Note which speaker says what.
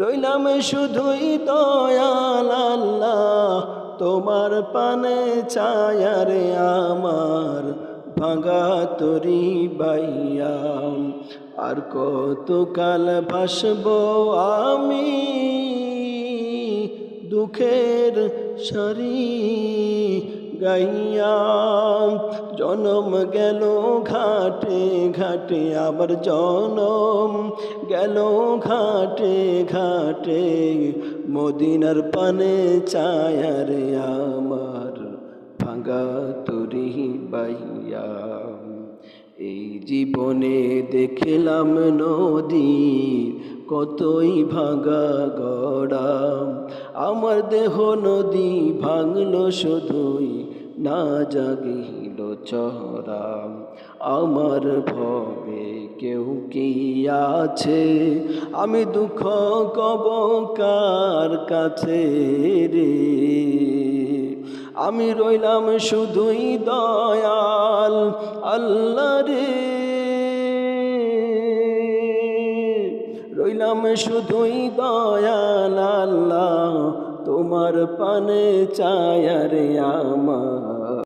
Speaker 1: রইলাম শুধুই দয়াল আল্লাহ, তোমার পানে ছায়ারে আমার, ভাঙা তরি বাইয়াম আর কতকাল ভাসবো আমি দুঃখের সারি? গাইয়া জনম গেল ঘাটে ঘাটে, আবার জনম গেল ঘাটে ঘাটে। মদিনার পানে চায়ারে আমার, ভাঙা তরি বাইয়া। এই জীবনে দেখলাম নদী, কতই ভাঙা গড়া। আমার দেহ নদী ভাঙলো শুধুই না জাগিল চহরা। আমার ভবে কেউ কি আছে? আমি দুঃখ কব কার কাছে রে? আমি রইলাম শুধুই দয়াল আল্লাহ রে। রইলাম শুধুই দয়াল আল্লাহ। তোমার পানে চায়ারে আমার।